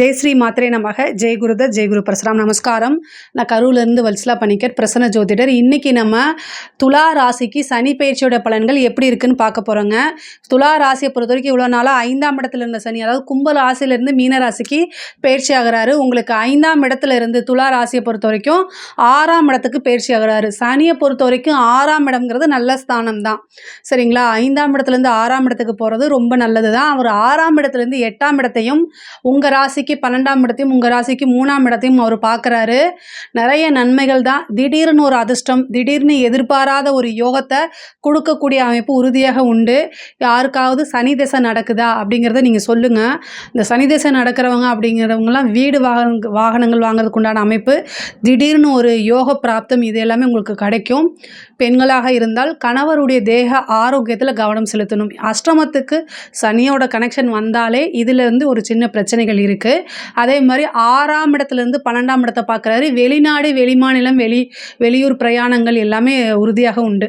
ஜெய் ஸ்ரீ மாத்திரை நமக. ஜெய் குருதர் ஜெய் குரு பரசுராம். நமஸ்காரம். நான் கரூர்லேருந்து வல்சலா பணிக்கர் பிரசன்ன ஜோதிடர். இன்றைக்கி நம்ம துலா ராசிக்கு சனி பயிற்சியோட பலன்கள் எப்படி இருக்குன்னு பார்க்க போகிறோங்க துலா ராசியை பொறுத்த வரைக்கும் இவ்வளோ நாளாக ஐந்தாம் இடத்துல இருந்த சனி அதாவது கும்ப ராசியிலேருந்து மீன ராசிக்கு பயிற்சி ஆகிறாரு. உங்களுக்கு ஐந்தாம் இடத்துல இருந்து துலா ராசியை பொறுத்த வரைக்கும் ஆறாம் இடத்துக்கு பயிற்சி ஆகிறாரு. சனியை பொறுத்த வரைக்கும் ஆறாம் இடம்ங்கிறது நல்ல ஸ்தானம் தான் சரிங்களா? ஐந்தாம் இடத்துலேருந்து ஆறாம் இடத்துக்கு போகிறது ரொம்ப நல்லது தான் அவர் ஆறாம் இடத்துலேருந்து எட்டாம் இடத்தையும் உங்கள் ராசிக்கு பன்னெண்டாம் இடத்தையும் உங்கள் ராசிக்கு மூணாம் இடத்தையும் அவர் பார்க்குறாரு நிறைய நன்மைகள் தான். திடீர்னு ஒரு அதிர்ஷ்டம் திடீர்னு எதிர்பாராத ஒரு யோகத்தை கொடுக்கக்கூடிய அமைப்பு உறுதியாக உண்டு. யாருக்காவது சனி திசை நடக்குதா அப்படிங்கிறத நீங்கள் சொல்லுங்கள் இந்த சனி திசை நடக்கிறவங்க அப்படிங்கிறவங்கலாம் வீடு வாகன வாகனங்கள் வாங்குறதுக்கு உண்டான அமைப்பு. திடீர்னு ஒரு யோக பிராப்தம் இது எல்லாமே உங்களுக்கு கிடைக்கும். பெண்களாக இருந்தால் கணவருடைய தேக ஆரோக்கியத்தில் கவனம் செலுத்தணும். அஷ்டமத்துக்கு சனியோட கனெக்ஷன் வந்தாலே இதிலேருந்து ஒரு சின்ன பிரச்சனைகள் இருக்குது அதே மாதிரி ஆறாம் இடத்துலேருந்து பன்னெண்டாம் இடத்தை பார்க்குறாரு. வெளிநாடு வெளிமாநிலம் வெளி வெளியூர் பிரயாணங்கள் எல்லாமே உறுதியாக உண்டு.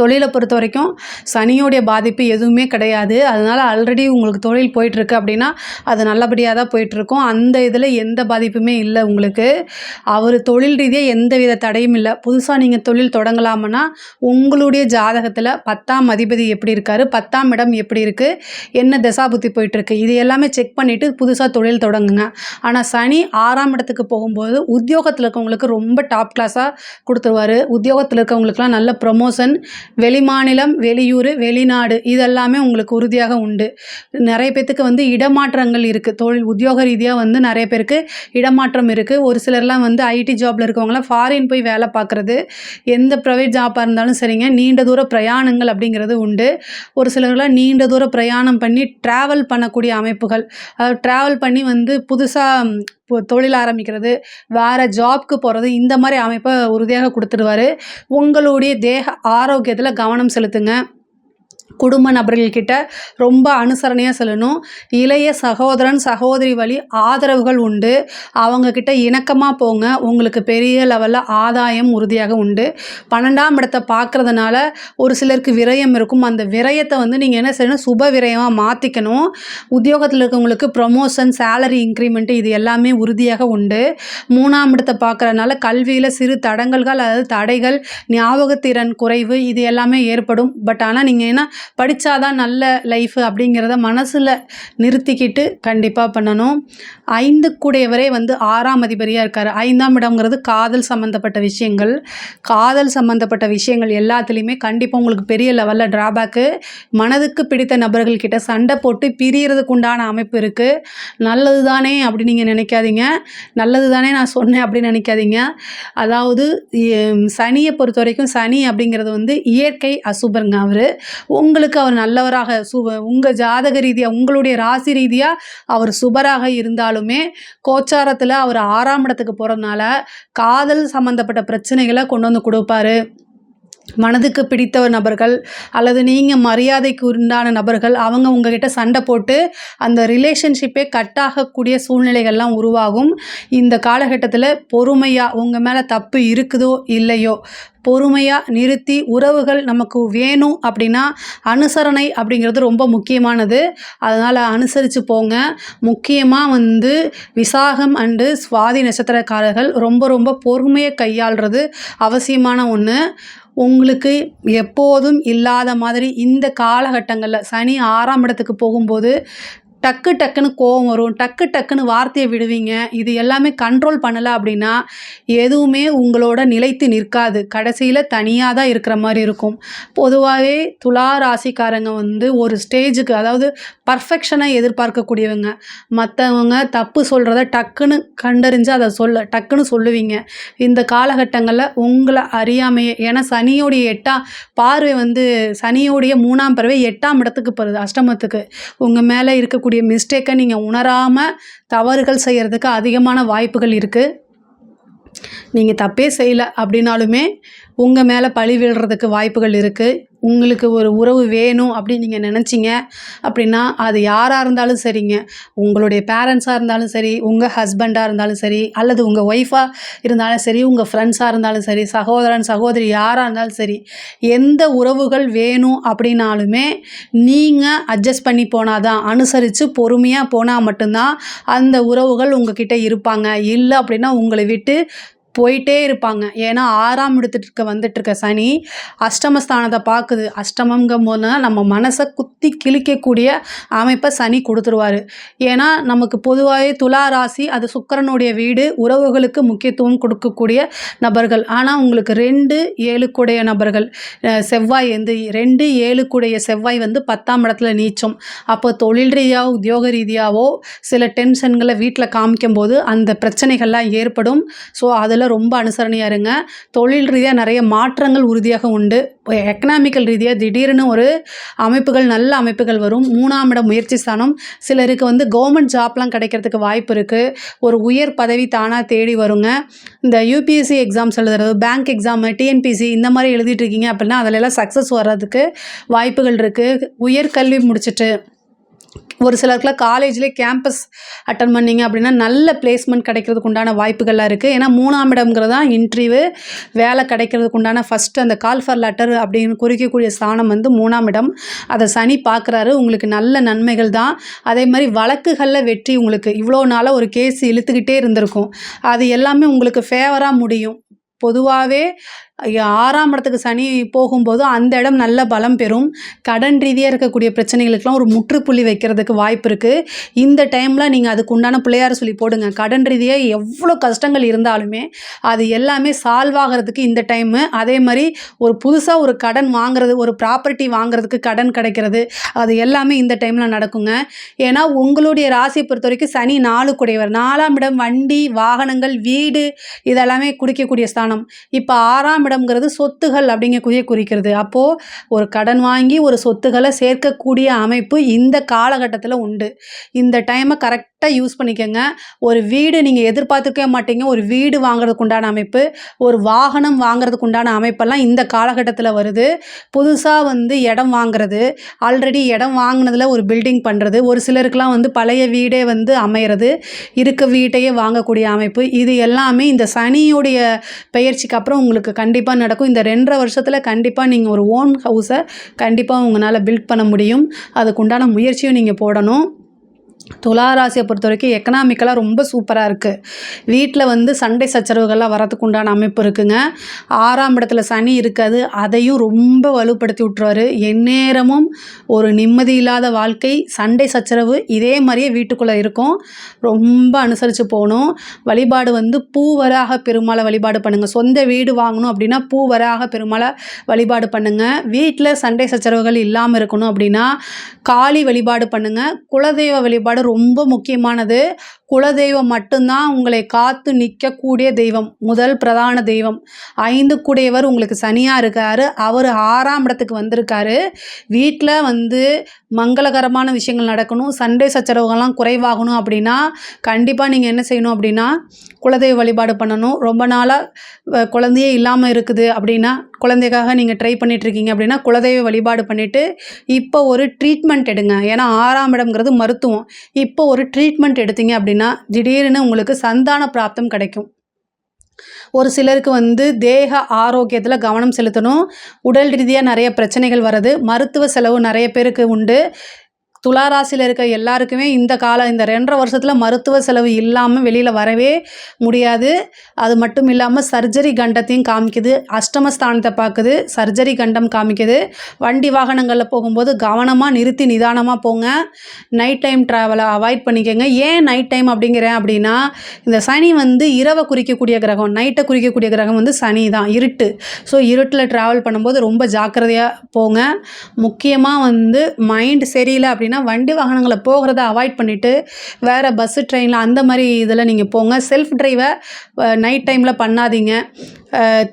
தொழிலை பொறுத்த வரைக்கும் சனியோடைய பாதிப்பு எதுவுமே கிடையாது. அதனால் ஆல்ரெடி உங்களுக்கு தொழில் போயிட்டுருக்கு அப்படின்னா அது நல்லபடியாக தான் போயிட்டுருக்கும். அந்த இதில் எந்த பாதிப்புமே இல்லை உங்களுக்கு. அவர் தொழில் ரீதியாக எந்த வித தடையும் இல்லை. புதுசாக நீங்கள் தொழில் தொடங்கலாமன்னா உங்களுடைய ஜாதகத்தில் பத்தாம் அதிபதி எப்படி இருக்காரு பத்தாம் இடம் எப்படி இருக்குது என்ன தசாபுத்தி போயிட்டுருக்கு இது எல்லாமே செக் பண்ணிவிட்டு புதுசாக தொழில் தொடங்குங்க. ஆனால் சனி ஆறாம் இடத்துக்கு போகும்போது உத்தியோகத்தில் இருக்கவங்களுக்கு ரொம்ப டாப் கிளாஸாக கொடுத்துருவாரு. உத்தியோகத்தில் இருக்கவங்களுக்குலாம் நல்ல ப்ரொமோஷன் வெளிமாநிலம் வெளியூர் வெளிநாடு இதெல்லாமே உங்களுக்கு உறுதியாக உண்டு. நிறைய பேர்த்துக்கு வந்து இடமாற்றங்கள் இருக்குது தொழில் உத்தியோக ரீதியாக வந்து நிறைய பேருக்கு இடமாற்றம் இருக்குது ஒரு சிலர்லாம் வந்து ஐடி ஜாபில் இருக்கவங்களாம் ஃபாரின் போய் வேலை பார்க்குறது எந்த ப்ரைவேட் ஜாப்பாக இருந்தாலும் சரிங்க. நீண்ட தூர பிரயாணங்கள் அப்படிங்கிறது உண்டு. ஒரு சிலர்லாம் நீண்ட தூர பிரயாணம் பண்ணி ட்ராவல் பண்ணக்கூடிய அமைப்புகள். அதாவது ட்ராவல் பண்ணி வந்து புதுசாக தொழில் ஆரம்பிக்கிறது. வேறு ஜாப்க்கு போகிறது இந்த மாதிரி அமைப்பை உறுதியாக கொடுத்துருவாரு உங்களுடைய தேக ஆரோக்கியத்தில் கவனம் செலுத்துங்க. குடும்ப நபர்கள்கிட்ட ரொம்ப அனுசரணையாக செல்லணும். இளைய சகோதரன் சகோதரி வழி ஆதரவுகள் உண்டு. அவங்கக்கிட்ட இணக்கமாக போங்க. உங்களுக்கு பெரிய லெவலில் ஆதாயம் உறுதியாக உண்டு. பன்னெண்டாம் இடத்தை பார்க்குறதுனால ஒரு சிலருக்கு விரயம் இருக்கும். அந்த விரயத்தை வந்து நீங்கள் என்ன செய்யணும்? சுப விரயமாக மாற்றிக்கணும் உத்தியோகத்தில் இருக்கவங்களுக்கு ப்ரொமோஷன் சேலரி இன்க்ரிமெண்ட்டு இது எல்லாமே உறுதியாக உண்டு. மூணாம் இடத்தை பார்க்குறதுனால கல்வியில் சிறு தடங்கல்கள் அதாவது தடைகள் ஞாபகத்திறன் குறைவு இது எல்லாமே ஏற்படும். பட் ஆனால் நீங்கள் என்ன படித்தாதான் நல்ல லைஃபு அப்படிங்கிறத மனசில் நிறுத்திக்கிட்டு கண்டிப்பாக பண்ணணும். ஐந்து கூடையவரே வந்து ஆறாம் அதிபதியாக இருக்கார். ஐந்தாம் இடம்ங்கிறது காதல் சம்மந்தப்பட்ட விஷயங்கள். காதல் சம்மந்தப்பட்ட விஷயங்கள் எல்லாத்துலேயுமே கண்டிப்பாக உங்களுக்கு பெரிய லெவலில் ட்ராபேக்கு மனதுக்கு பிடித்த நபர்கள்கிட்ட சண்டை போட்டு பிரியறதுக்கு உண்டான அமைப்பு இருக்குது நல்லது தானே அப்படி நீங்கள் நினைக்காதீங்க. நல்லது தானே நான் சொன்னேன் அப்படின்னு நினைக்காதீங்க. அதாவது சனியை பொறுத்த வரைக்கும் சனி அப்படிங்கிறது வந்து இயற்கை அசுபருங்க அவர். உங்கள் உங்களுக்கு அவர் நல்லவராக சுப உங்கள் ஜாதக ரீதியாக உங்களுடைய ராசி ரீதியாக அவர் சுபராக இருந்தாலுமே கோச்சாரத்தில் அவர் ஆறாம் இடத்துக்கு போகிறதுனால காதல் சம்மந்தப்பட்ட பிரச்சனைகளை கொண்டு வந்து கொடுப்பாரு. மனதுக்கு பிடித்த நபர்கள் அல்லது நீங்கள் மரியாதைக்கு உண்டான நபர்கள் அவங்க உங்ககிட்ட சண்டை போட்டு அந்த ரிலேஷன்ஷிப்பே கட் ஆகக்கூடிய சூழ்நிலைகள்லாம் உருவாகும். இந்த காலகட்டத்தில் பொறுமையாக உங்கள் மேலே தப்பு இருக்குதோ இல்லையோ பொறுமையாக நிறுத்தி உறவுகள் நமக்கு வேணும் அப்படின்னா அனுசரணை அப்படிங்கிறது ரொம்ப முக்கியமானது. அதனால் அனுசரித்து போங்க. முக்கியமாக வந்து விசாகம் அண்டு சுவாதி நட்சத்திரக்காரர்கள் ரொம்ப ரொம்ப பொறுமையை கையாளுறது அவசியமான ஒன்று உங்களுக்கு எப்போதும் இல்லாத மாதிரி இந்த காலகட்டங்களில் சனி ஆறாம் இடத்துக்கு போகும்போது டக்கு டக்குன்னு கோவம் வரும். டக்கு டக்குன்னு வார்த்தையை விடுவீங்க. இது எல்லாமே கண்ட்ரோல் பண்ணலை அப்படின்னா எதுவுமே உங்களோட நிலைத்து நிற்காது. கடைசியில் தனியாக தான் இருக்கிற மாதிரி இருக்கும். பொதுவாகவே துலா ராசிக்காரங்க வந்து ஒரு ஸ்டேஜுக்கு அதாவது பர்ஃபெக்ஷனை எதிர்பார்க்கக்கூடியவங்க. மற்றவங்க தப்பு சொல்கிறத டக்குன்னு கண்டறிஞ்சு அதை சொல்ல டக்குன்னு சொல்லுவீங்க. இந்த காலகட்டங்களில் உங்களை அறியாமையே ஏன்னா சனியோடைய எட்டாம் பார்வை வந்து சனியோடைய மூணாம் பறவை எட்டாம் இடத்துக்கு போகிறது அஷ்டமத்துக்கு. உங்கள் மேலே இருக்கக்கூடிய மிஸ்டேக்கை நீங்கள் உணராமல் தவறுகள் செய்கிறதுக்கு அதிகமான வாய்ப்புகள் இருக்குது நீங்கள் தப்பே செய்யல அப்படின்னாலுமே உங்கள் மேலே பழி விழுறதுக்கு வாய்ப்புகள் இருக்குது உங்களுக்கு ஒரு உறவு வேணும் அப்படின்னு நீங்கள் நினச்சிங்க அப்படின்னா அது யாராக இருந்தாலும் சரிங்க. உங்களுடைய பேரண்ட்ஸாக இருந்தாலும் சரி உங்கள் ஹஸ்பண்டாக இருந்தாலும் சரி அல்லது உங்கள் ஒய்ஃபாக இருந்தாலும் சரி உங்கள் ஃப்ரெண்ட்ஸாக இருந்தாலும் சரி சகோதரன் சகோதரி யாராக இருந்தாலும் சரி எந்த உறவுகள் வேணும் அப்படின்னாலுமே நீங்கள் அட்ஜஸ்ட் பண்ணி போனால் தான் அனுசரித்து பொறுமையாக போனால் மட்டும்தான் அந்த உறவுகள் உங்ககிட்ட இருப்பாங்க. இல்லை அப்படின்னா உங்களை விட்டு போயிட்டே இருப்பாங்க. ஏன்னா ஆறாம் இடத்துக்கு வந்துட்டுருக்க சனி அஷ்டமஸ்தானத்தை பார்க்குது. அஷ்டமங்கும் போது நம்ம மனசை குத்தி கிழிக்கக்கூடிய அமைப்பை சனி கொடுத்துருவாரு. ஏன்னா நமக்கு பொதுவாகவே துலா ராசி அது சுக்கிரனுடைய வீடு உறவுகளுக்கு முக்கியத்துவம் கொடுக்கக்கூடிய நபர்கள். ஆனால் உங்களுக்கு ரெண்டு ஏழுக்குடைய நபர்கள். செவ்வாய் வந்து ரெண்டு ஏழுக்குடைய செவ்வாய் வந்து பத்தாம் இடத்துல நீச்சம். அப்போ தொழில் ரீதியாக உத்தியோக ரீதியாகவோ சில டென்ஷன்களை வீட்டில் காமிக்கும்போது அந்த பிரச்சனைகள்லாம் ஏற்படும். ஸோ அதில் ரொம்ப அனுசரணையாக இருங்க. தொழில் ரீதியாக நிறைய மாற்றங்கள் உறுதியாக உண்டு. எக்கனாமிக்கல் ரீதியாக திடீர்னு ஒரு அமைப்புகள் நல்ல அமைப்புகள் வரும். மூணாம் இடம் முயற்சி ஸ்தானம். சிலருக்கு வந்து கவர்மெண்ட் ஜாப்லாம் கிடைக்கிறதுக்கு வாய்ப்பு இருக்குது ஒரு உயர் பதவி தானாக தேடி வருங்க. இந்த யூபிஎஸ்சி எக்ஸாம்ஸ் எழுதுறது பேங்க் எக்ஸாமு டிஎன்பிசி இந்த மாதிரி எழுதிட்டு இருக்கீங்க அப்படின்னா அதிலெல்லாம் சக்ஸஸ் வர்றதுக்கு வாய்ப்புகள் இருக்குது உயர்கல்வி முடிச்சிட்டு ஒரு சிலருக்குலாம் காலேஜ்லேயே கேம்பஸ் அட்டன் பண்ணீங்க அப்படின்னா நல்ல பிளேஸ்மெண்ட் கிடைக்கிறதுக்கு உண்டான வாய்ப்புகள்லாம் இருக்குது ஏன்னா மூணாம் இடம்ங்கிறது தான் இன்டர்வியூ வேலை கிடைக்கிறதுக்கு உண்டான ஃபஸ்ட்டு அந்த கால் ஃபார் லெட்டர் அப்படின்னு குறிக்கக்கூடிய ஸ்தானம் வந்து மூணாம் இடம். அதை சனி பார்க்குறாரு உங்களுக்கு நல்ல நன்மைகள் தான். அதே மாதிரி வழக்குகளில் வெற்றி உங்களுக்கு. இவ்வளோ நாளாக ஒரு கேஸ் இழுத்துக்கிட்டே இருந்திருக்கும். அது எல்லாமே உங்களுக்கு ஃபேவராக முடியும். பொதுவாகவே ஆறாம் இடத்துக்கு சனி போகும்போது அந்த இடம் நல்ல பலம் பெறும். கடன் ரீதியாக இருக்கக்கூடிய பிரச்சனைகளுக்கெல்லாம் ஒரு முற்றுப்புள்ளி வைக்கிறதுக்கு வாய்ப்பு இருக்குது இந்த டைமில் நீங்கள் அதுக்கு உண்டான பிள்ளையார சொல்லி போடுங்க. கடன் ரீதியாக எவ்வளோ கஷ்டங்கள் இருந்தாலுமே அது எல்லாமே சால்வ் ஆகிறதுக்கு இந்த டைமு. அதே மாதிரி ஒரு புதுசாக ஒரு கடன் வாங்குறது ஒரு ப்ராப்பர்ட்டி வாங்குறதுக்கு கடன் கிடைக்கிறது அது எல்லாமே இந்த டைமில் நடக்குங்க. ஏன்னா உங்களுடைய ராசியை பொறுத்த வரைக்கும் சனி நாலு குடையவர். நாலாம் இடம் வண்டி வாகனங்கள் வீடு இதெல்லாமே குடிக்கக்கூடிய ஸ்தானம். இப்போ ஆறாம் இருப்பிடம்ங்கிறது சொத்துகள் அப்படிங்கக்கூடிய குறிக்கிறது. அப்போது ஒரு கடன் வாங்கி ஒரு சொத்துக்களை சேர்க்கக்கூடிய அமைப்பு இந்த காலகட்டத்தில் உண்டு. இந்த டைமை கரெக்டாக யூஸ் பண்ணிக்கோங்க. ஒரு வீடு நீங்கள் எதிர்பார்த்துக்கவே மாட்டீங்க. ஒரு வீடு வாங்குறதுக்கு உண்டான அமைப்பு ஒரு வாகனம் வாங்குறதுக்கு உண்டான அமைப்பெல்லாம் இந்த காலகட்டத்தில் வருது. புதுசாக வந்து இடம் வாங்குறது ஆல்ரெடி இடம் வாங்கினதில் ஒரு பில்டிங் பண்ணுறது ஒரு சிலருக்குலாம் வந்து பழைய வீடே வந்து அமையிறது இருக்க வீட்டையே வாங்கக்கூடிய அமைப்பு. இது எல்லாமே இந்த சனியுடைய பெயர்ச்சிக்கு அப்புறம் உங்களுக்கு கண்டிப்பாக கண்டிப்பாக நடக்கும். இந்த ரெண்டரை வருஷத்தில் கண்டிப்பாக நீங்கள் ஒரு ஓன் ஹவுஸை கண்டிப்பாக உங்களால் பில்ட் பண்ண முடியும். அதுக்குண்டான முயற்சியும் நீங்கள் போடணும். துலாராசியை பொறுத்த வரைக்கும் எக்கனாமிக்கலாக ரொம்ப சூப்பராக இருக்குது வீட்டில் வந்து சண்டை சச்சரவுகள்லாம் வரத்துக்கு உண்டான அமைப்பு இருக்குங்க. ஆறாம் இடத்துல சனி இருக்காது அதையும் ரொம்ப வலுப்படுத்தி விட்டுருவாரு. எந்நேரமும் ஒரு நிம்மதி இல்லாத வாழ்க்கை சண்டை சச்சரவு இதே மாதிரியே வீட்டுக்குள்ளே இருக்கும். ரொம்ப அனுசரித்து போகணும். வழிபாடு வந்து பூவராக பெருமாளை வழிபாடு பண்ணுங்கள் சொந்த வீடு வாங்கணும் அப்படின்னா பூவராக பெருமாளை வழிபாடு பண்ணுங்கள் வீட்டில் சண்டை சச்சரவுகள் இல்லாமல் இருக்கணும் அப்படின்னா காளி வழிபாடு பண்ணுங்கள் குலதெய்வ வழிபாடு ரொம்ப முக்கியமானது. குலதெய்வம் மட்டும்தான் உங்களை காத்து நிற்கக்கூடிய தெய்வம் முதல் பிரதான தெய்வம். ஐந்து கூடையவர் உங்களுக்கு சனியாக இருக்கார். அவர் ஆறாம் இடத்துக்கு வந்திருக்காரு. வீட்டில் வந்து மங்களகரமான விஷயங்கள் நடக்கணும். சண்டை சச்சரவுகள்லாம் குறைவாகணும் அப்படின்னா கண்டிப்பாக நீங்கள் என்ன செய்யணும் அப்படின்னா குலதெய்வ வழிபாடு பண்ணணும். ரொம்ப நாளாக குழந்தையே இல்லாமல் இருக்குது அப்படின்னா குழந்தைக்காக நீங்கள் ட்ரை பண்ணிகிட்ருக்கீங்க அப்படின்னா குலதெய்வ வழிபாடு பண்ணிவிட்டு இப்போ ஒரு ட்ரீட்மெண்ட் எடுங்க. ஏன்னா ஆறாம் இடம்ங்கிறது மருத்துவம். இப்போ ஒரு ட்ரீட்மெண்ட் எடுத்தீங்க அப்படின்னா திடீர்னு உங்களுக்கு சந்தான பிராப்தம் கிடைக்கும். ஒரு சிலருக்கு வந்து தேக ஆரோக்கியத்தில் கவனம் செலுத்தணும். உடல் ரீதியாக நிறைய பிரச்சனைகள் வருது மருத்துவ செலவு நிறைய பேருக்கு உண்டு. துளாராசியில் இருக்க எல்லாருக்குமே இந்த கால இந்த ரெண்டரை வருஷத்தில் மருத்துவ செலவு இல்லாமல் வெளியில் வரவே முடியாது. அது மட்டும் இல்லாமல் சர்ஜரி கண்டத்தையும் காமிக்குது. அஷ்டமஸ்தானத்தை பார்க்குது. சர்ஜரி கண்டம் காமிக்குது. வண்டி வாகனங்களில் போகும்போது கவனமாக நிறுத்தி நிதானமாக போங்க. நைட் டைம் ட்ராவலை அவாய்ட் பண்ணிக்கோங்க. ஏன் நைட் டைம் அப்படிங்கிறேன் அப்படின்னா இந்த சனி வந்து இரவை குறிக்கக்கூடிய கிரகம் நைட்டை குறிக்கக்கூடிய கிரகம் வந்து சனி தான் இருட்டு. ஸோ இருட்டில் ட்ராவல் பண்ணும்போது ரொம்ப ஜாக்கிரதையாக போங்க. முக்கியமாக வந்து மைண்ட் சரியில்லை அப்படின்னு வண்டி வாகனங்களை போகிறத அவாய்ட் பண்ணிவிட்டு வேறு பஸ்ஸு ட்ரெயினில் அந்த மாதிரி இதில் நீங்கள் போங்க. செல்ஃப் ட்ரைவை நைட் டைமில் பண்ணாதீங்க.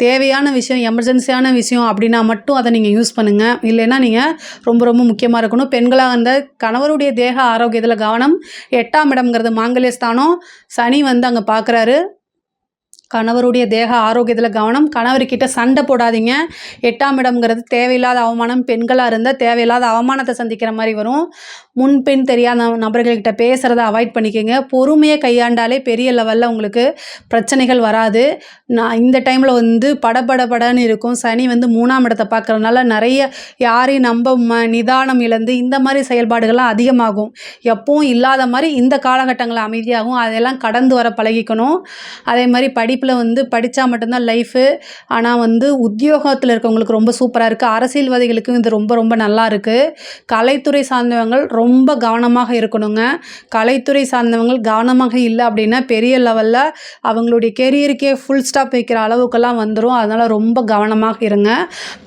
தேவையான விஷயம் எமர்ஜென்சியான விஷயம் அப்படின்னா மட்டும் அதை நீங்கள் யூஸ் பண்ணுங்கள் இல்லைன்னா நீங்கள் ரொம்ப ரொம்ப முக்கியமாக இருக்கணும். பெண்களாக இருந்த கணவருடைய தேக ஆரோக்கியத்தில் கவனம் எட்டாம் இடம்ங்கிறது மாங்கல்ய ஸ்தானம். சனி வந்து அங்கே பார்க்குறாரு கணவருடைய தேக ஆரோக்கியத்தில் கவனம். கணவர்கிட்ட சண்டை போடாதீங்க. எட்டாம் இடம்ங்கிறது தேவையில்லாத அவமானம் பெண்களாக இருந்தால் தேவையில்லாத அவமானத்தை சந்திக்கிற மாதிரி வரும். முன்பின் தெரியாத நபர்கள்கிட்ட பேசுகிறத அவாய்ட் பண்ணிக்கோங்க. பொறுமையை கையாண்டாலே பெரிய லெவலில் உங்களுக்கு பிரச்சனைகள் வராது. நான் இந்த டைமில் வந்து படபடபடன்னு இருக்கும். சனி வந்து மூணாம் இடத்தை பார்க்குறதுனால நிறைய யாரையும் நம்ப ம நிதானம் இழந்து இந்த மாதிரி செயல்பாடுகள்லாம் அதிகமாகும். எப்பவும் இல்லாத மாதிரி இந்த காலகட்டங்களில் அமைதியாகும். அதெல்லாம் கடந்து வர பழகிக்கணும். அதே மாதிரி படி படிப்பில் வந்து படித்தா மட்டும்தான் லைஃபு ஆனால் வந்து உத்தியோகத்தில் இருக்கவங்களுக்கு ரொம்ப சூப்பராக இருக்குது அரசியல்வாதிகளுக்கும் இது ரொம்ப ரொம்ப நல்லா இருக்குது கலைத்துறை சார்ந்தவங்கள் ரொம்ப கவனமாக இருக்கணுங்க. கலைத்துறை சார்ந்தவங்கள் கவனமாக இல்லை அப்படின்னா பெரிய லெவலில் அவங்களுடைய கெரியருக்கே ஃபுல் ஸ்டாப் வைக்கிற அளவுக்கெல்லாம் வந்துடும் அதனால் ரொம்ப கவனமாக இருங்க.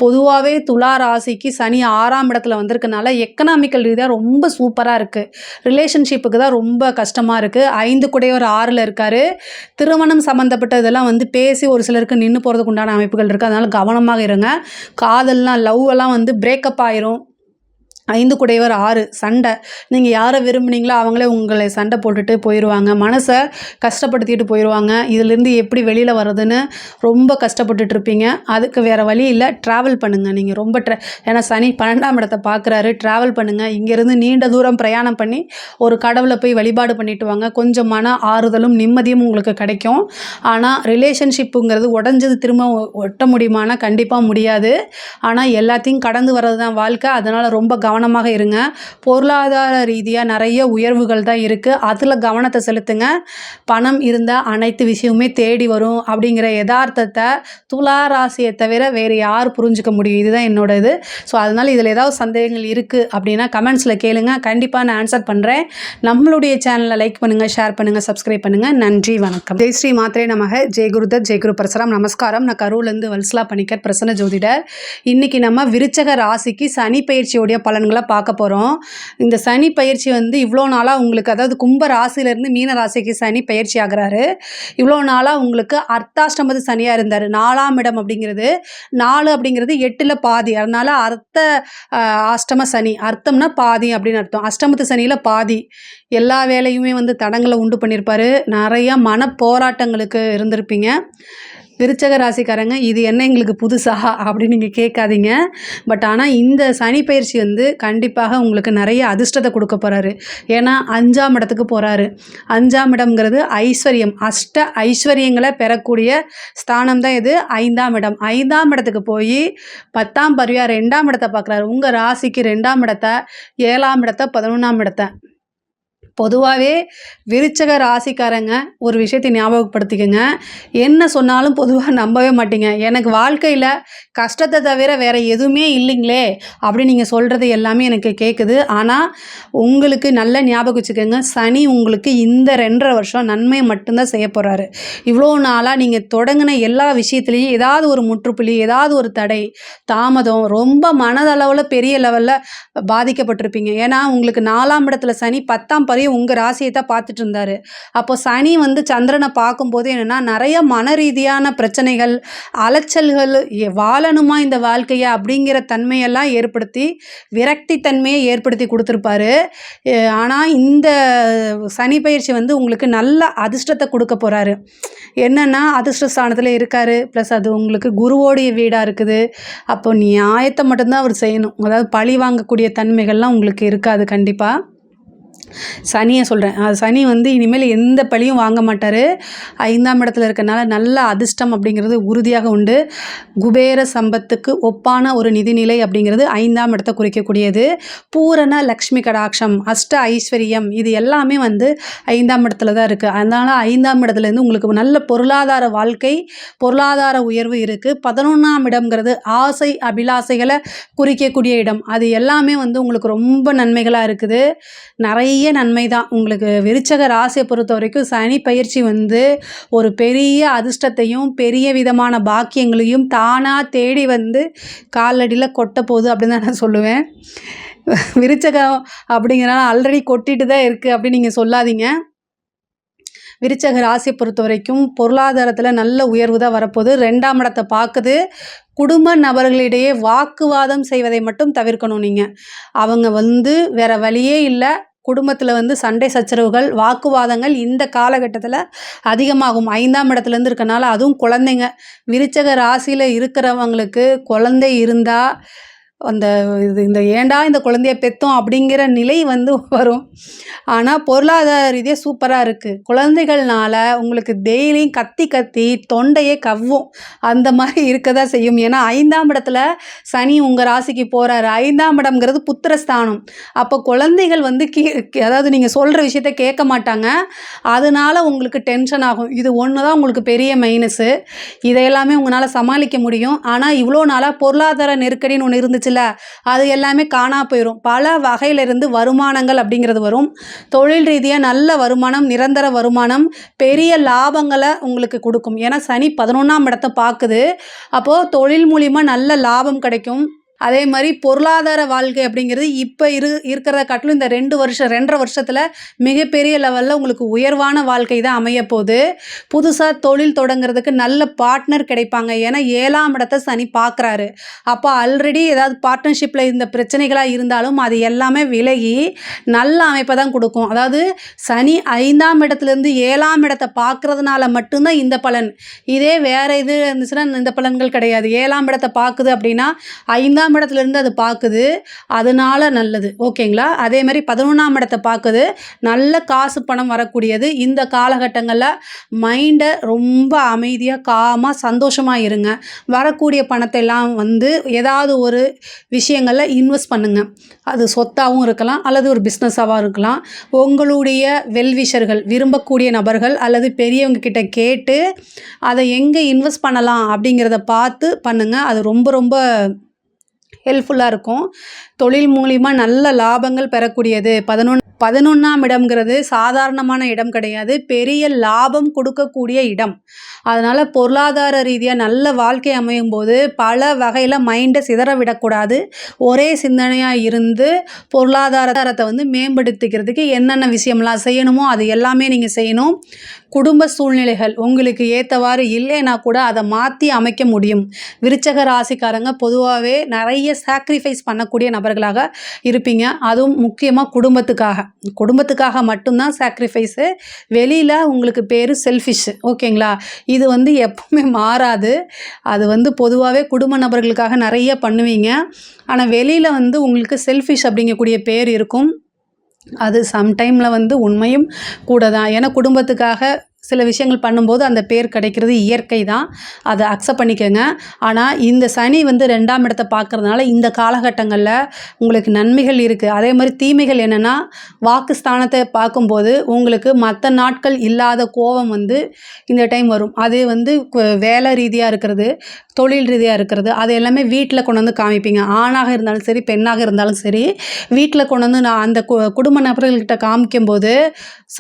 பொதுவாகவே துலா ராசிக்கு சனி ஆறாம் இடத்துல வந்திருக்கனால எக்கனாமிக்கல் ரீதியாக ரொம்ப சூப்பராக இருக்குது ரிலேஷன்ஷிப்புக்கு தான் ரொம்ப கஷ்டமாக இருக்குது ஐந்து குடையவர் ஆறில் இருக்கார். திருமணம் சம்மந்தப்பட்ட இதெல்லாம் வந்து பேசி ஒரு சிலருக்கு நின்று போகிறதுக்கு உண்டான அமைப்புகள் இருக்குது அதனால் கவனமாக இருங்க. காதல்லாம் லவ் எல்லாம் வந்து பிரேக்கப் ஆயிரும். ஐந்து குடையவர் ஆறு சண்டை. நீங்கள் யாரை விரும்புனீங்களோ அவங்களே உங்களை சண்டை போட்டுட்டு போயிடுவாங்க மனசை கஷ்டப்படுத்திட்டு போயிடுவாங்க இதுலேருந்து எப்படி வெளியில் வர்றதுன்னு ரொம்ப கஷ்டப்பட்டுட்டு இருப்பீங்க. அதுக்கு வேறு வழி இல்லை. ட்ராவல் பண்ணுங்கள் நீங்கள் ரொம்ப ட்ர ஏன்னா சனி பன்னெண்டாம் இடத்தை பார்க்குறாரு. ட்ராவல் பண்ணுங்கள் இங்கேருந்து நீண்ட தூரம் பிரயாணம் பண்ணி ஒரு கடவுளை போய் வழிபாடு பண்ணிட்டு வாங்க. கொஞ்சம் மன ஆறுதலும் நிம்மதியும் உங்களுக்கு கிடைக்கும். ஆனால் ரிலேஷன்ஷிப்புங்கிறது உடஞ்சது திரும்ப ஒ- ஒட்ட முடியுமானா கண்டிப்பாக முடியாது. ஆனால் எல்லாத்தையும் கடந்து வர்றது தான் வாழ்க்கை. அதனால் ரொம்ப கவனம் கவனமாக இருங்க. பொருளாதார ரீதியாக நிறைய உயர்வுகள் தான் இருக்குது அதில் கவனத்தை செலுத்துங்க. பணம் இருந்தால் அனைத்து விஷயமுமே தேடி வரும் அப்படிங்கிற யதார்த்தத்தை துலா ராசியை தவிர வேறு யார் புரிஞ்சுக்க முடியும்? இதுதான் என்னோட இது. ஸோ அதனால் இதில் ஏதாவது சந்தேகங்கள் இருக்குது அப்படின்னா கமெண்ட்ஸில் கேளுங்க. கண்டிப்பாக நான் ஆன்சர் பண்ணுறேன் நம்மளுடைய சேனலை லைக் பண்ணுங்கள் ஷேர் பண்ணுங்கள் சப்ஸ்கிரைப் பண்ணுங்கள் நன்றி வணக்கம். ஜெய் ஸ்ரீ மாத்திரை நமக. ஜெய் குருதர் ஜெய் குரு பரசுராம். நமஸ்காரம். நான் கரூர்லேருந்து வல்சலா பணிக்கர் பிரசன்ன ஜோதிடர். இன்றைக்கி நம்ம விருச்சக ராசிக்கு சனி பயிற்சியோடைய பலன்களை பார்க்க போகிறோம் இந்த சனி பயிற்சி வந்து இவ்வளோ நாளாக உங்களுக்கு அதாவது கும்ப ராசியிலேருந்து மீன ராசிக்கு சனி பயிற்சி ஆகுறாரு. இவ்வளோ நாளாக உங்களுக்கு அர்த்தாஷ்டமது சனியாக இருந்தார். நாலாம் இடம் அப்படிங்கிறது நாலு அப்படிங்கிறது எட்டில் பாதி. அதனால் அர்த்த அஷ்டம சனி. அர்த்தம்னா பாதி அப்படின்னு அர்த்தம். அஷ்டமத்து சனியில் பாதி. எல்லா வேலையுமே வந்து தடங்களை உண்டு பண்ணியிருப்பார் நிறையா மன போராட்டங்களுக்கு இருந்திருப்பீங்க. விருச்சக ராசிக்காரங்க இது என்ன எங்களுக்கு புதுசாக அப்படின்னு நீங்கள் கேட்காதீங்க. பட் ஆனால் இந்த சனி பயிற்சி வந்து கண்டிப்பாக உங்களுக்கு நிறைய அதிர்ஷ்டத்தை கொடுக்க போகிறாரு ஏன்னா அஞ்சாம் இடத்துக்கு போகிறாரு அஞ்சாம் இடம்ங்கிறது ஐஸ்வர்யம். அஷ்ட ஐஸ்வர்யங்களை பெறக்கூடிய ஸ்தானம் தான் இது. ஐந்தாம் இடம். ஐந்தாம் இடத்துக்கு போய் பத்தாம் பருவியாக ரெண்டாம் இடத்தை பார்க்குறாரு. உங்கள் ராசிக்கு ரெண்டாம் இடத்த ஏழாம் இடத்த பதினொன்றாம் இடத்த. பொதுவாகவே விருச்சக ராசிக்காரங்க ஒரு விஷயத்தை ஞாபகப்படுத்திக்கோங்க. என்ன சொன்னாலும் பொதுவாக நம்பவே மாட்டீங்க. எனக்கு வாழ்க்கையில் கஷ்டத்தை தவிர வேறு எதுவுமே இல்லைங்களே அப்படி நீங்கள் சொல்கிறது எல்லாமே எனக்கு கேட்குது ஆனால் உங்களுக்கு நல்ல ஞாபகம் வச்சுக்கோங்க. சனி உங்களுக்கு இந்த ரெண்டரை வருஷம் நன்மை மட்டும்தான் செய்ய போகிறாரு இவ்வளோ நாளாக நீங்கள் தொடங்கின எல்லா விஷயத்துலேயும் ஏதாவது ஒரு முற்றுப்புள்ளி ஏதாவது ஒரு தடை தாமதம் ரொம்ப மனதளவில் பெரிய லெவலில் பாதிக்கப்பட்டிருப்பீங்க. ஏன்னா உங்களுக்கு நாலாம் இடத்துல சனி பத்தாம் பறவை உங்கள் ராசியை தான் பார்த்துட்டு இருந்தாரு. அப்போ சனி வந்து சந்திரனை பார்க்கும்போது என்னென்னா நிறைய மன ரீதியான பிரச்சனைகள் அலைச்சல்கள் வாழணுமா இந்த வாழ்க்கையை அப்படிங்கிற தன்மையெல்லாம் ஏற்படுத்தி விரக்தி தன்மையை ஏற்படுத்தி கொடுத்துருப்பாரு. ஆனால் இந்த சனி பயிற்சி வந்து உங்களுக்கு நல்ல அதிர்ஷ்டத்தை கொடுக்க போகிறாரு என்னென்னா அதிர்ஷ்ட ஸ்தானத்தில் இருக்காரு. ப்ளஸ் அது உங்களுக்கு குருவோடைய வீடாக இருக்குது. அப்போ நியாயத்தை மட்டும்தான் அவர் செய்யணும். அதாவது பழி வாங்கக்கூடிய தன்மைகள்லாம் உங்களுக்கு இருக்காது கண்டிப்பாக சனியை சொல்கிறேன் அது சனி வந்து இனிமேல் எந்த பழியும் வாங்க மாட்டார். ஐந்தாம் இடத்துல இருக்கனால நல்ல அதிர்ஷ்டம் அப்படிங்கிறது உறுதியாக உண்டு. குபேர சம்பத்துக்கு ஒப்பான ஒரு நிதிநிலை அப்படிங்கிறது ஐந்தாம் இடத்தை குறிக்கக்கூடியது. பூரண லக்ஷ்மி கடாட்சம் அஷ்ட ஐஸ்வர்யம் இது எல்லாமே வந்து ஐந்தாம் இடத்துல தான் இருக்குது அதனால் ஐந்தாம் இடத்துலேருந்து உங்களுக்கு நல்ல பொருளாதார வாழ்க்கை பொருளாதார உயர்வு இருக்குது பதினொன்றாம் இடம்ங்கிறது ஆசை அபிலாசைகளை குறிக்கக்கூடிய இடம். அது எல்லாமே வந்து உங்களுக்கு ரொம்ப நன்மைகளாக இருக்குது. நிறைய நன்மை தான் உங்களுக்கு விருச்சக ராசியை பொறுத்த வரைக்கும் சனி பயிற்சி வந்து ஒரு பெரிய அதிர்ஷ்டத்தையும் பெரிய விதமான பாக்கியங்களையும் தானாக தேடி வந்து காலடியில் கொட்ட போகுது அப்படின்னு தான் நான் சொல்லுவேன். விருச்சகம் அப்படிங்கிறனால ஆல்ரெடி கொட்டிட்டு தான் இருக்குது அப்படின்னு நீங்கள் சொல்லாதீங்க. விருச்சக ராசியை பொறுத்த வரைக்கும் பொருளாதாரத்தில் நல்ல உயர்வு தான் வரப்போகுது. ரெண்டாம் இடத்தை பார்க்குது. குடும்ப நபர்களிடையே வாக்குவாதம் செய்வதை மட்டும் தவிர்க்கணும் நீங்கள் அவங்க வந்து வேற வழியே இல்லை. குடும்பத்தில் வந்து சண்டை சச்சரவுகள் வாக்குவாதங்கள் இந்த காலகட்டத்தில் அதிகமாகும். ஐந்தாம் இடத்துலேருந்து இருக்கனால அதுவும் குழந்தைங்க. விருச்சக ராசியில் இருக்கிறவங்களுக்கு குழந்தை இருந்தால் அந்த இது இந்த ஏன்டா இந்த குழந்தைய பெற்றோம் அப்படிங்கிற நிலை வந்து வரும். ஆனால் பொருளாதார ரீதியாக சூப்பராக இருக்குது குழந்தைகள்னால உங்களுக்கு டெய்லியும் கத்தி கத்தி தொண்டையே கவ்வும். அந்த மாதிரி இருக்க தான் செய்யும். ஏன்னா ஐந்தாம் இடத்துல சனி உங்கள் ராசிக்கு போகிறாரு ஐந்தாம் இடம்ங்கிறது புத்திரஸ்தானம். அப்போ குழந்தைகள் வந்து கீ அதாவது நீங்கள் சொல்கிற விஷயத்த கேட்க மாட்டாங்க. அதனால உங்களுக்கு டென்ஷன் ஆகும். இது ஒன்று தான் உங்களுக்கு பெரிய மைனஸு இதையெல்லாமே உங்களால் சமாளிக்க முடியும். ஆனால் இவ்வளோ நாளாக பொருளாதார நெருக்கடின்னு ஒன்று இருந்துச்சு இருந்துச்சுல்ல அது எல்லாமே காணா போயிடும் பல வகையிலிருந்து வருமானங்கள் அப்படிங்கிறது வரும். தொழில் ரீதியாக நல்ல வருமானம் நிரந்தர வருமானம் பெரிய லாபங்களை உங்களுக்கு கொடுக்கும். ஏன்னா சனி பதினொன்றாம் இடத்தை பார்க்குது. அப்போது தொழில் மூலிமா நல்ல லாபம் கிடைக்கும். அதே மாதிரி பொருளாதார வாழ்க்கை அப்படிங்கிறது இப்போ இரு இருக்கிறத காட்டிலும் இந்த ரெண்டு வருஷம் ரெண்டரை வருஷத்தில் மிகப்பெரிய லெவலில் உங்களுக்கு உயர்வான வாழ்க்கை தான் அமைய போகுது புதுசாக தொழில் தொடங்குறதுக்கு நல்ல பார்ட்னர் கிடைப்பாங்க. ஏன்னா ஏழாம் இடத்தை சனி பார்க்குறாரு அப்போ ஆல்ரெடி ஏதாவது பார்ட்னர்ஷிப்பில் இந்த பிரச்சனைகளாக இருந்தாலும் அது எல்லாமே விலகி நல்ல அமைப்பை தான் கொடுக்கும். அதாவது சனி ஐந்தாம் இடத்துலேருந்து ஏழாம் இடத்தை பார்க்குறதுனால மட்டும்தான் இந்த பலன். இதே வேறு இது இருந்துச்சுன்னா இந்த பலன்கள் கிடையாது. ஏழாம் இடத்தை பார்க்குது அப்படின்னா ஐந்தாம் இடத்துலேருந்து அது பார்க்குது அதனால நல்லது. ஓகேங்களா? அதே மாதிரி பதினொன்றாம் இடத்தை பார்க்குது நல்ல காசு பணம் வரக்கூடியது. இந்த காலகட்டங்களில் மைண்டை ரொம்ப அமைதியாக காமாக சந்தோஷமாக இருங்க. வரக்கூடிய பணத்தை எல்லாம் வந்து ஏதாவது ஒரு விஷயங்களில் இன்வெஸ்ட் பண்ணுங்கள் அது சொத்தாகவும் இருக்கலாம் அல்லது ஒரு பிஸ்னஸாகவும் இருக்கலாம். உங்களுடைய வெல்விஷர்கள் விரும்பக்கூடிய நபர்கள் அல்லது பெரியவங்க கிட்ட கேட்டு அதை எங்கே இன்வெஸ்ட் பண்ணலாம் அப்படிங்கிறத பார்த்து பண்ணுங்கள் அது ரொம்ப ரொம்ப ஹெல்ப்ஃபுல்லாக இருக்கும். தொழில் மூலிமா நல்ல லாபங்கள் பெறக்கூடியது. பதினொன்று பதினொன்றாம் இடம்ங்கிறது சாதாரணமான இடம் கிடையாது. பெரிய லாபம் கொடுக்கக்கூடிய இடம். அதனால் பொருளாதார ரீதியாக நல்ல வாழ்க்கை அமையும் போது பல வகையில் மைண்டை சிதற விடக்கூடாது. ஒரே சிந்தனையாக இருந்து பொருளாதாரத்தை வந்து மேம்படுத்திக்கிறதுக்கு என்னென்ன விஷயம்லாம் செய்யணுமோ அது எல்லாமே நீங்கள் செய்யணும். குடும்ப சூழ்நிலைகள் உங்களுக்கு ஏற்றவாறு இல்லைன்னா கூட அதை மாற்றி அமைக்க முடியும். விருச்சக ராசிக்காரங்க பொதுவாகவே நிறைய சாக்ரிஃபைஸ் பண்ணக்கூடிய நபர்களாக இருப்பீங்க. அதுவும் முக்கியமாக குடும்பத்துக்காக. குடும்பத்துக்காக மட்டும்தான் சாக்ரிஃபைஸு வெளியில் உங்களுக்கு பேர் செல்ஃபிஷ் ஓகேங்களா? இது வந்து எப்பவுமே மாறாது. அது வந்து பொதுவாகவே குடும்ப நபர்களுக்காக நிறைய பண்ணுவீங்க. ஆனால் வெளியில் வந்து உங்களுக்கு செல்ஃபிஷ் அப்படிங்கக்கூடிய பேர் இருக்கும். அது சம்டைமில் வந்து உண்மையும் கூட தான். ஏன்னா குடும்பத்துக்காக சில விஷயங்கள் பண்ணும்போது அந்த பேர் கிடைக்கிறது இயற்கை தான். அதை அக்செப்ட் பண்ணிக்கோங்க. ஆனால் இந்த சனி வந்து ரெண்டாம் இடத்தை பார்க்குறதுனால இந்த காலகட்டங்களில் உங்களுக்கு நன்மைகள் இருக்குது அதே மாதிரி தீமைகள் என்னென்னா வாக்குஸ்தானத்தை பார்க்கும்போது உங்களுக்கு மற்ற நாட்கள் இல்லாத கோபம் வந்து இந்த டைம் வரும். அது வந்து வேலை ரீதியாக இருக்கிறது தொழில் ரீதியாக இருக்கிறது அது எல்லாமே வீட்டில் கொண்டு வந்து காமிப்பீங்க. ஆணாக இருந்தாலும் சரி பெண்ணாக இருந்தாலும் சரி வீட்டில் கொண்டு வந்து நான் அந்த கு- குடும்ப நபர்கள்கிட்ட காமிக்கும்போது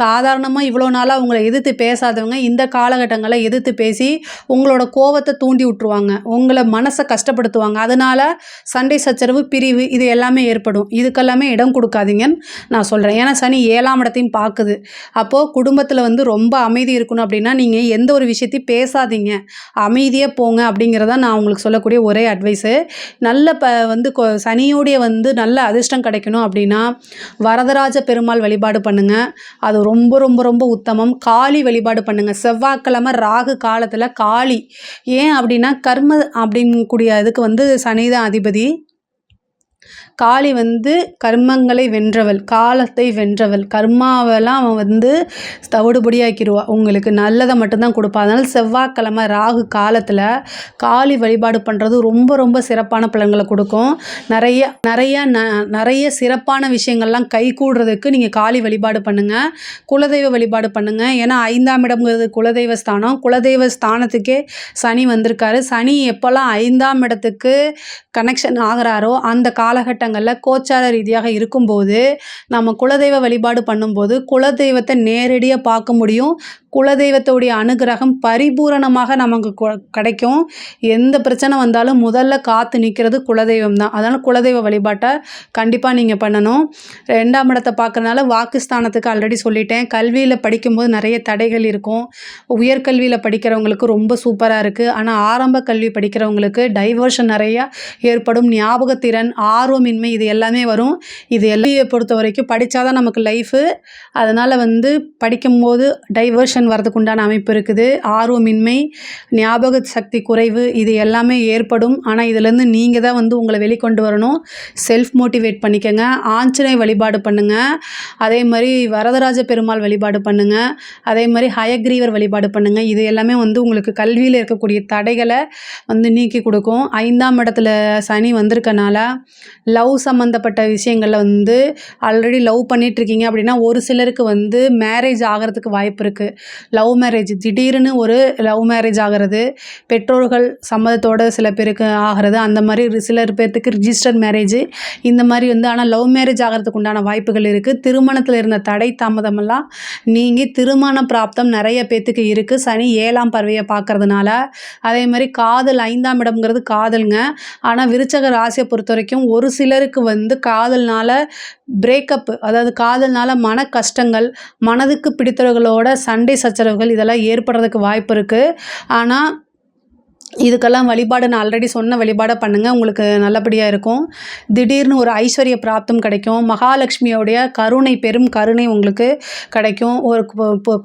சாதாரணமாக இவ்வளோ நாளாக உங்களை எதிர்த்து பேசாதவங்க இந்த காலகட்டங்களை எதிர்த்து பேசி உங்களோட கோவத்தை தூண்டி விட்ருவாங்க உங்களை மனசை கஷ்டப்படுத்துவாங்க. அதனால் சண்டை சச்சரவு பிரிவு இது எல்லாமே ஏற்படும். இதுக்கெல்லாமே இடம் கொடுக்காதீங்கன்னு நான் சொல்கிறேன் ஏன்னா சனி ஏழாம் இடத்தையும் பார்க்குது. அப்போது குடும்பத்தில் வந்து ரொம்ப அமைதி இருக்கணும் அப்படின்னா நீங்கள் எந்த ஒரு விஷயத்தையும் பேசாதீங்க. அமைதியாக போங்க அப்படிங்கிறத நான் உங்களுக்கு சொல்லக்கூடிய ஒரே அட்வைஸு நல்ல ப வந்து கொ- சனியோடைய வந்து நல்ல அதிர்ஷ்டம் கிடைக்கணும் அப்படின்னா வரதராஜ பெருமாள் வழிபாடு பண்ணுங்கள் அது ரொம்ப ரொம்ப ரொம்ப உத்தமம். காளி வழிபாடு பண்ணுங்கள் செவ்வாய்க்கிழமை ராகு காலத்தில் காளி. ஏன் அப்படின்னா கர்ம அப்படிங்கக்கூடிய இதுக்கு வந்து சனிதான் அதிபதி. காளி வந்து கர்மங்களை வென்றவள் காலத்தை வென்றவள். கர்மாவெல்லாம் அவன் வந்து தவிடுபடியாக்கிடுவா உங்களுக்கு நல்லதை மட்டும்தான் கொடுப்பா. அதனால் செவ்வாய்க்கிழமை ராகு காலத்தில் காளி வழிபாடு பண்ணுறது ரொம்ப ரொம்ப சிறப்பான பலன்களை கொடுக்கும். நிறைய நிறைய ந நிறைய சிறப்பான விஷயங்கள்லாம் கை கூடுறதுக்கு நீங்கள் காளி வழிபாடு பண்ணுங்கள் குலதெய்வ வழிபாடு பண்ணுங்கள் ஏன்னா ஐந்தாம் இடம்ங்கிறது குலதெய்வ ஸ்தானம். குலதெய்வ ஸ்தானத்துக்கே சனி வந்திருக்காரு. சனி எப்போல்லாம் ஐந்தாம் இடத்துக்கு கனெக்ஷன் ஆகிறாரோ அந்த காலகட்டம் காலகட்டங்களில் கோச்சார ரீதியாக இருக்கும்போது நம்ம குலதெய்வ வழிபாடு பண்ணும்போது குலதெய்வத்தை நேரடியாக பார்க்க முடியும். குலதெய்வத்தோடைய அனுகிரகம் பரிபூரணமாக நமக்கு கிடைக்கும். எந்த பிரச்சனை வந்தாலும் முதல்ல காத்து நிற்கிறது குலதெய்வம் தான். அதனால் குலதெய்வ வழிபாட்டை கண்டிப்பாக நீங்கள் பண்ணணும். ரெண்டாம் இடத்தை பார்க்கறதுனால வாக்குஸ்தானத்துக்கு ஆல்ரெடி சொல்லிட்டேன். கல்வியில் படிக்கும்போது நிறைய தடைகள் இருக்கும். உயர்கல்வியில் படிக்கிறவங்களுக்கு ரொம்ப சூப்பராக இருக்குது ஆனால் ஆரம்ப கல்வி படிக்கிறவங்களுக்கு டைவர்ஷன் நிறையா ஏற்படும். ஞாபகத்திறன் ஆர்வமின்மை தன்மை இது எல்லாமே வரும். இது எல்லையை பொறுத்த வரைக்கும் படித்தா தான் நமக்கு லைஃபு அதனால் வந்து படிக்கும்போது டைவர்ஷன் வரதுக்கு உண்டான அமைப்பு இருக்குது. ஆர்வமின்மை ஞாபக சக்தி குறைவு இது எல்லாமே ஏற்படும். ஆனால் இதுலேருந்து நீங்கள் தான் வந்து உங்களை வெளிக்கொண்டு வரணும். செல்ஃப் மோட்டிவேட் பண்ணிக்கோங்க. ஆஞ்சனை வழிபாடு பண்ணுங்கள் அதே மாதிரி வரதராஜ பெருமாள் வழிபாடு பண்ணுங்கள் அதே மாதிரி ஹயக்ரீவர் வழிபாடு பண்ணுங்கள் இது எல்லாமே வந்து உங்களுக்கு கல்வியில் இருக்கக்கூடிய தடைகளை வந்து நீக்கி கொடுக்கும். ஐந்தாம் இடத்துல சனி வந்திருக்கனால லவ் சம்மந்தப்பட்ட விஷயங்களில் வந்து ஆல்ரெடி லவ் பண்ணிகிட்ருக்கீங்க அப்படின்னா ஒரு சிலருக்கு வந்து மேரேஜ் ஆகிறதுக்கு வாய்ப்பு இருக்குது லவ் மேரேஜ் திடீர்னு ஒரு லவ் மேரேஜ் ஆகிறது பெற்றோர்கள் சம்மதத்தோட சில பேருக்கு ஆகிறது அந்த மாதிரி ஒரு சிலர் பேர்த்துக்கு ரிஜிஸ்டர் மேரேஜ் இந்த மாதிரி வந்து ஆனால் லவ் மேரேஜ் ஆகிறதுக்கு உண்டான வாய்ப்புகள் இருக்குது திருமணத்தில் இருந்த தடை தாமதமெல்லாம் நீங்கி திருமண பிராப்தம் நிறைய பேர்த்துக்கு இருக்குது சனி ஏழாம் பறவையை பார்க்கறதுனால அதே மாதிரி காதல் ஐந்தாம் இடம்ங்கிறது காதல்ங்க. ஆனால் விருச்சக ராசியை பொறுத்த வரைக்கும் ஒரு சிலருக்கு வந்து காதல்னால பிரேக்கப் அதாவது காதல்னால மன கஷ்டங்கள் மனதுக்கு பிடித்தவர்களோட சண்டை சச்சரவுகள் இதெல்லாம் ஏற்படுறதுக்கு வாய்ப்பு இருக்குது ஆனால் இதுக்கெல்லாம் வழிபாடு நான் ஆல்ரெடி சொன்ன வழிபாடை பண்ணுங்கள் உங்களுக்கு நல்லபடியாக இருக்கும். திடீர்னு ஒரு ஐஸ்வர்ய பிராப்தம் கிடைக்கும். மகாலட்சுமியோடைய கருணை பெரும் கருணை உங்களுக்கு கிடைக்கும். ஒரு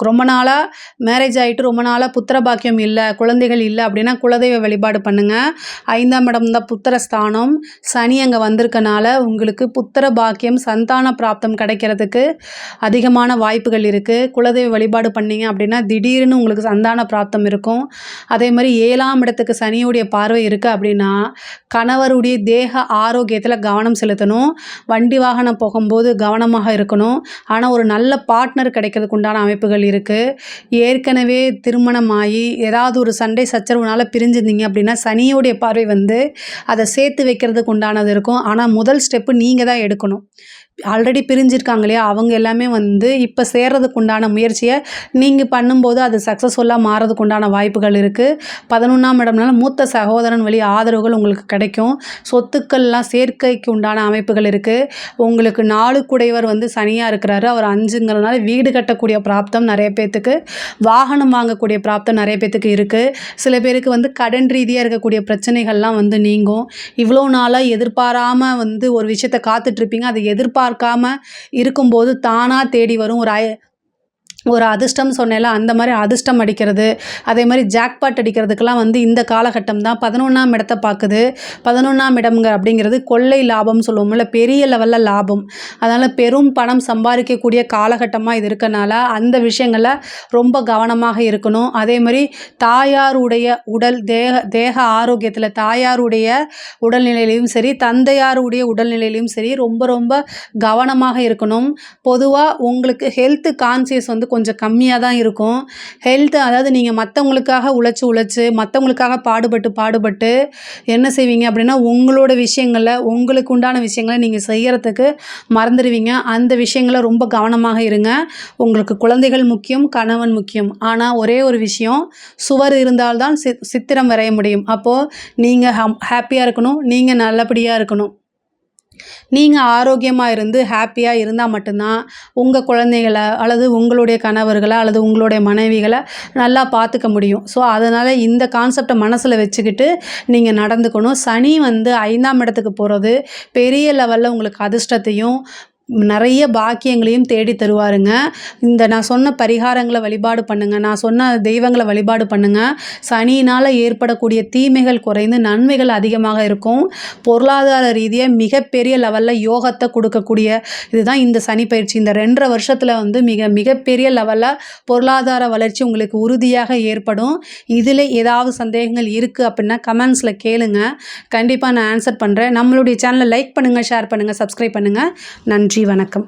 ரொம்ப நாளாக மேரேஜ் ஆகிட்டு ரொம்ப நாளாக புத்திர பாக்கியம் இல்லை குழந்தைகள் இல்லை அப்படின்னா குலதெய்வ வழிபாடு பண்ணுங்கள் ஐந்தாம் இடம் தான் புத்திர ஸ்தானம். சனி அங்கே வந்திருக்கனால உங்களுக்கு புத்திர பாக்கியம் சந்தான பிராப்தம் கிடைக்கிறதுக்கு அதிகமான வாய்ப்புகள் இருக்குது குலதெய்வ வழிபாடு பண்ணீங்க அப்படின்னா திடீர்னு உங்களுக்கு சந்தான பிராப்தம் இருக்கும். அதே மாதிரி ஏழாம் இடத்துக்கு சனியுடைய பார்வை இருக்குது அப்படின்னா கணவருடைய தேக ஆரோக்கியத்தில் கவனம் செலுத்தணும். வண்டி வாகனம் போகும்போது கவனமாக இருக்கணும். ஆனால் ஒரு நல்ல பார்ட்னர் கிடைக்கிறதுக்கு உண்டான அமைப்புகள் இருக்குது ஏற்கனவே திருமணமாகி ஏதாவது ஒரு சண்டை சச்சரவுனால் பிரிஞ்சிருந்தீங்க அப்படின்னா சனியுடைய பார்வை வந்து அதை சேர்த்து வைக்கிறதுக்கு உண்டானது இருக்கும். ஆனால் முதல் ஸ்டெப்பு நீங்கள் தான் எடுக்கணும். ஆல்ரெடி பிரிஞ்சிருக்காங்க இல்லையா அவங்க எல்லாமே வந்து இப்போ சேர்றதுக்கு உண்டான முயற்சியை நீங்கள் பண்ணும்போது அது சக்ஸஸ்ஃபுல்லாக மாறதுக்கு உண்டான வாய்ப்புகள் இருக்குது பதினொன்றாம் இடம்னால மூத்த சகோதரன் வழி ஆதரவுகள் உங்களுக்கு கிடைக்கும். சொத்துக்கள்லாம் சேர்க்கைக்கு உண்டான அமைப்புகள் இருக்குது உங்களுக்கு நாலு குடைவர் வந்து சனியாக இருக்கிறாரு. அவர் அஞ்சுங்கிறதுனால வீடு கட்டக்கூடிய பிராப்தம் நிறைய பேர்த்துக்கு வாகனம் வாங்கக்கூடிய பிராப்தம் நிறைய பேர்த்துக்கு இருக்குது சில பேருக்கு வந்து கடன் ரீதியாக இருக்கக்கூடிய பிரச்சனைகள்லாம் வந்து நீங்கும். இவ்வளோ நாளாக எதிர்பாராமல் வந்து ஒரு விஷயத்தை காத்துட்ருப்பீங்க அதை எதிர்பார்க்காம இருக்கும்போது தானாக தேடி வரும். ஒரு ஒரு அதிர்ஷ்டம் சொன்னேன்ல அந்த மாதிரி அதிர்ஷ்டம் அடிக்கிறது. அதே மாதிரி ஜாக்பாட் அடிக்கிறதுக்கெல்லாம் வந்து இந்த காலகட்டம் தான் பதினொன்றாம் இடத்தை பார்க்குது. பதினொன்றாம் இடம்ங்க அப்படிங்கிறது கொள்ளை லாபம் சொல்லுவோம்ல பெரிய லெவலில் லாபம். அதனால் பெரும் பணம் சம்பாதிக்கக்கூடிய காலகட்டமாக இது இருக்கனால அந்த விஷயங்களில் ரொம்ப கவனமாக இருக்கணும். அதே மாதிரி தாயாருடைய உடல் தேக தேக ஆரோக்கியத்தில் தாயாருடைய உடல்நிலையிலையும் சரி தந்தையாருடைய உடல்நிலையிலையும் சரி ரொம்ப ரொம்ப கவனமாக இருக்கணும். பொதுவாக உங்களுக்கு ஹெல்த் கான்சியஸ் வந்து கொஞ்சம் கம்மியாக தான் இருக்கும். ஹெல்த் அதாவது நீங்கள் மற்றவங்களுக்காக உழைச்சி உழைச்சி மற்றவங்களுக்காக பாடுபட்டு பாடுபட்டு என்ன செய்வீங்க அப்படின்னா உங்களோட விஷயங்களில் உங்களுக்கு உண்டான விஷயங்களை நீங்கள் செய்கிறதுக்கு மறந்துடுவீங்க. அந்த விஷயங்களை ரொம்ப கவனமாக இருங்க. உங்களுக்கு குழந்தைகள் முக்கியம் கணவன் முக்கியம். ஆனால் ஒரே ஒரு விஷயம் சுவர் இருந்தால்தான் சித்திரம் வரைய முடியும். அப்போது நீங்கள் ஹம் ஹாப்பியாக இருக்கணும். நீங்கள் நல்லபடியாக இருக்கணும். நீங்கள் ஆரோக்கியமாக இருந்து ஹாப்பியாக இருந்தால் மட்டும்தான் உங்கள் குழந்தைகளை அல்லது உங்களுடைய கணவர்களை அல்லது உங்களுடைய மனைவிகளை நல்லா பார்த்துக்க முடியும். ஸோ அதனால் இந்த கான்செப்டை மனசில் வச்சுக்கிட்டு நீங்கள் நடந்துக்கணும். சனி வந்து ஐந்தாம் இடத்துக்கு போகிறது பெரிய லெவலில் உங்களுக்கு அதிர்ஷ்டத்தையும் நிறைய பாக்கியங்களையும் தேடி தருவாருங்க. இந்த நான் சொன்ன பரிகாரங்களை வழிபாடு பண்ணுங்கள் நான் சொன்ன தெய்வங்களை வழிபாடு பண்ணுங்கள் சனியினால் ஏற்படக்கூடிய தீமைகள் குறைந்து நன்மைகள் அதிகமாக இருக்கும். பொருளாதார ரீதியாக மிகப்பெரிய லெவலில் யோகத்தை கொடுக்கக்கூடிய இதுதான் இந்த சனி பயிற்சி. இந்த ரெண்டரை வருஷத்தில் வந்து மிக மிகப்பெரிய லெவலில் பொருளாதார வளர்ச்சி உங்களுக்கு உறுதியாக ஏற்படும். இதில் ஏதாவது சந்தேகங்கள் இருக்குது அப்படின்னா கமெண்ட்ஸில் கேளுங்க. கண்டிப்பாக நான் ஆன்சர் பண்ணுறேன் நம்மளுடைய சேனலை லைக் பண்ணுங்கள் ஷேர் பண்ணுங்கள் சப்ஸ்கிரைப் பண்ணுங்கள் நன்றி. நன்றி வணக்கம்.